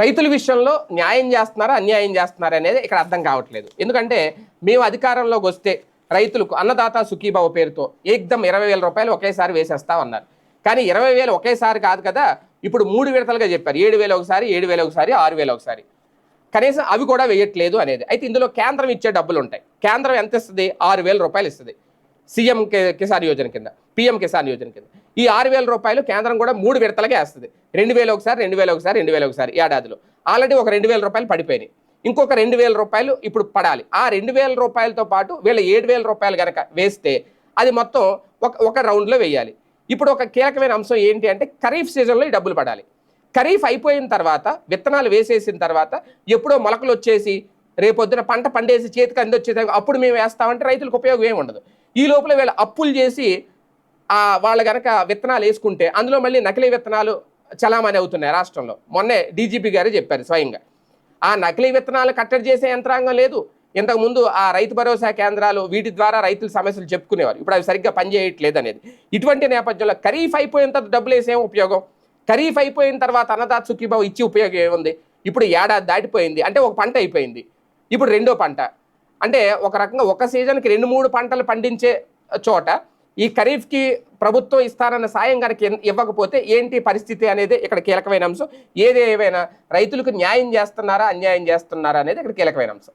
రైతుల విషయంలో న్యాయం చేస్తున్నారా అన్యాయం చేస్తున్నారా అనేది ఇక్కడ అర్థం కావట్లేదు. ఎందుకంటే మేము అధికారంలోకి వస్తే రైతులకు అన్నదాత సుఖీభావ పేరుతో ఏకదం ఇరవై వేల రూపాయలు ఒకేసారి వేసేస్తా ఉన్నారు కానీ ఇరవై వేలు ఒకేసారి కాదు కదా ఇప్పుడు మూడు విడతలుగా చెప్పారు. ఏడు వేలు ఒకసారి ఏడు వేలు ఒకసారి ఆరు వేలు ఒకసారి. కనీసం అవి కూడా వేయట్లేదు అనేది. అయితే ఇందులో కేంద్రం ఇచ్చే డబ్బులు ఉంటాయి. కేంద్రం ఎంత ఇస్తుంది? ఆరు వేల రూపాయలు ఇస్తుంది. సీఎం కిసాన్ యోజన కింద పిఎం కిసాన్ యోజన కింద. ఈ ఆరు వేల రూపాయలు కేంద్రం కూడా మూడు విడతలుగా వేస్తుంది. రెండు వేలు ఒకసారి రెండు వేలు ఒకసారి రెండు వేలు ఒకసారి ఏడాదిలో. ఆల్రెడీ ఒక రెండు వేల రూపాయలు పడిపోయినాయి. ఇంకొక రెండు వేల రూపాయలు ఇప్పుడు పడాలి. ఆ రెండు వేల రూపాయలతో పాటు వీళ్ళ ఏడు వేల రూపాయలు కనుక వేస్తే అది మొత్తం ఒక ఒక రౌండ్లో వేయాలి. ఇప్పుడు ఒక కీలకమైన అంశం ఏంటి అంటే ఖరీఫ్ సీజన్లో ఈ డబ్బులు పడాలి. ఖరీఫ్ అయిపోయిన తర్వాత విత్తనాలు వేసేసిన తర్వాత ఎప్పుడో మొలకలు వచ్చేసి రేపొద్దున పంట పండేసి చేతికి అందొచ్చేది అప్పుడు మేము వేస్తామంటే రైతులకు ఉపయోగం ఏమి ఉండదు. ఈ లోపల వీళ్ళు అప్పులు చేసి వాళ్ళు కనుక విత్తనాలు వేసుకుంటే అందులో మళ్ళీ నకిలీ విత్తనాలు చలామణి అవుతున్నాయి రాష్ట్రంలో. మొన్నే డీజీపీ గారే చెప్పారు స్వయంగా. ఆ నకిలీ విత్తనాలు కట్టడి చేసే యంత్రాంగం లేదు. ఇంతకుముందు ఆ రైతు భరోసా కేంద్రాలు వీటి ద్వారా రైతుల సమస్యలు చెప్పుకునేవారు. ఇప్పుడు అవి సరిగ్గా పనిచేయట్లేదు అనేది. ఇటువంటి నేపథ్యంలో ఖరీఫ్ అయిపోయిన తర్వాత డబ్బులు వేసేం ఉపయోగం? ఖరీఫ్ అయిపోయిన తర్వాత అన్నదాత సుఖీభావ ఇచ్చి ఉపయోగం ఏముంది? ఇప్పుడు ఏడాది దాటిపోయింది. అంటే ఒక పంట అయిపోయింది. ఇప్పుడు రెండో పంట. అంటే ఒక రకంగా ఒక సీజన్కి రెండు మూడు పంటలు పండించే చోట ఈ ఖరీఫ్కి ప్రభుత్వం ఇస్తారన్న సాయం కనుక ఇవ్వకపోతే ఏంటి పరిస్థితి అనేది ఇక్కడ కీలకమైన అంశం. ఏది ఏవైనా రైతులకు న్యాయం చేస్తున్నారా అన్యాయం చేస్తున్నారా అనేది ఇక్కడ కీలకమైన అంశం.